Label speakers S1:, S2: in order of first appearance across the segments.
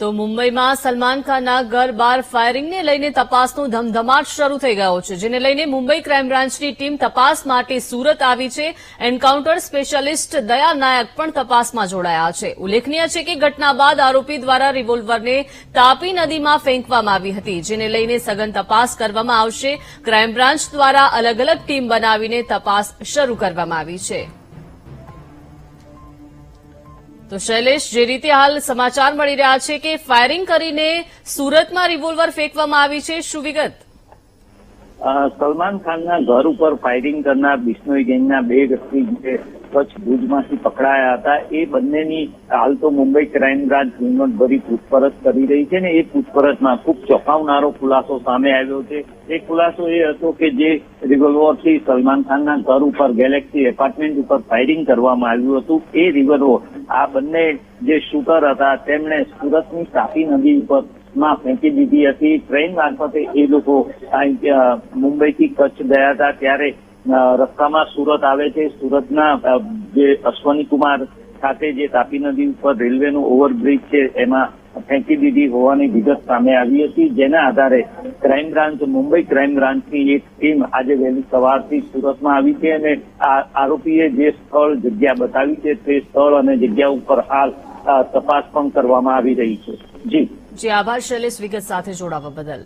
S1: તો મુંબઈમાં સલમાન ખાનના ઘર બાર ફાયરિંગને લઈને તપાસનો ધમધમાટ શરૂ થઈ ગયો છે, જેને લઈને મુંબઈ ક્રાઇમ બ્રાન્ચની ટીમ તપાસ માટે સુરત આવી છે. એન્કાઉન્ટર સ્પેશિયાલિસ્ટ દયા નાયક પણ તપાસમાં જોડાયા છે. ઉલ્લેખનીય છે કે ઘટના બાદ આરોપી દ્વારા રિવોલ્વરને તાપી નદીમાં ફેંકવામાં આવી હતી, જેને લઈને સઘન તપાસ કરવામાં આવશે. ક્રાઇમ બ્રાન્ચ દ્વારા અલગ અલગ ટીમ બનાવીને તપાસ શરૂ કરવામાં આવી છે. તો શૈલેષ, જે રીતે હાલ સમાચાર મળી રહ્યા છે કે ફાયરિંગ કરીને સુરતમાં રિવોલ્વર ફેંકવામાં આવી છે, શું વિગત?
S2: સલમાન ખાનના ઘર ઉપર ફાયરિંગ કરનાર બિશ્નોઈ ગેંગના બે વ્યક્તિ જે કચ્છ ભુજમાંથી પકડાયા હતા, એ બંનેની હાલ તો મુંબઈ ક્રાઇમ બ્રાન્ચ ઝીણવટભરી પૂછપરછ કરી રહી છે ને એ પૂછપરછમાં ખૂબ ચોંકાવનારો ખુલાસો સામે આવ્યો છે. એ ખુલાસો એ હતો કે જે રિવોલ્વરથી સલમાન ખાનના ઘર ઉપર ગેલેક્સી એપાર્ટમેન્ટ ઉપર ફાયરિંગ કરવામાં આવ્યું હતું, એ રિવોલ્વર આ બંને જે શૂટર હતા તેમણે સુરતની તાપી નદી ઉપરમાં ફેંકી દીધી હતી. ટ્રેન મારફતે એ લોકો મુંબઈથી કચ્છ ગયા હતા. ત્યારે રસ્તામાં સુરત આવે છે. સુરતના જે અશ્વની કુમાર ખાતે જે તાપી નદી ઉપર રેલવેનું ઓવરબ્રિજ છે, એમાં ફેંકી દીધી હોવાની વિગત સામે આવી હતી. જેના આધારે ક્રાઇમ બ્રાન્ચ મુંબઈ ક્રાઇમ બ્રાન્ચની એક ટીમ આજે વહેલી સવારથી સુરતમાં આવી છે અને આરોપીએ જે સ્થળ, જગ્યા બતાવી છે, તે સ્થળ અને જગ્યા ઉપર હાલ તપાસ પણ કરવામાં આવી રહી છે. જી.
S1: જી, આભાર, શૈલેષ વિગત સાથે જોડાવા બદલ.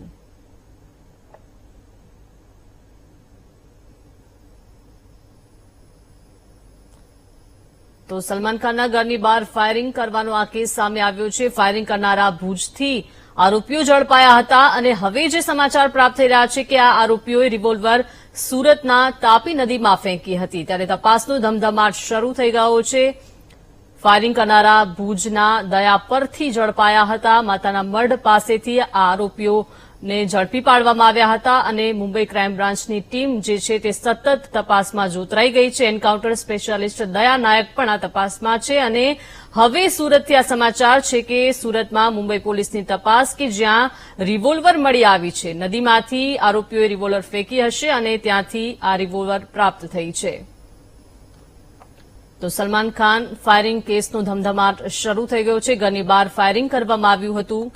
S1: તો સલમાન ખાનના ઘરની બહાર ફાયરિંગ કરવાનો આ કેસ સામે આવ્યો છે. ફાયરિંગ કરનારા ભુજથી આરોપીઓ ઝડપાયા હતા અને હવે જે સમાચાર પ્રાપ્ત થઈ રહ્યા છે કે આ આરોપીઓએ રિવોલ્વર સુરતના તાપી નદીમાં ફેંકી હતી. ત્યારે તપાસનો ધમધમાટ શરૂ થઈ ગયો છે. ફાયરિંગ કરનારા ભુજના દયા પરથી ઝડપાયા હતા. માતાના મઢ પાસેથી આ આરોપીઓને ઝડપી પાડવામાં આવ્યા હતા અને મુંબઈ ક્રાઇમ બ્રાન્ચની ટીમ જે છે તે સતત તપાસમાં જોતરાઈ ગઈ છે. એન્કાઉન્ટર સ્પેશિયાલિસ્ટ દયા નાયક પણ આ તપાસમાં છે અને હવે સુરતથી આ સમાચાર છે કે સુરતમાં મુંબઈ પોલીસની તપાસ કે જ્યાં રિવોલ્વર મળી આવી છે. નદીમાંથી આરોપીઓએ રિવોલ્વર ફેંકી હશે અને ત્યાંથી આ રિવોલ્વર પ્રાપ્ત થઈ છે. તો સલમાન ખાન ફાયરિંગ કેસનો ધમધમાટ શરૂ થઈ ગયો છે. ઘરની બહાર ફાયરિંગ કરવામાં આવ્યું હતું.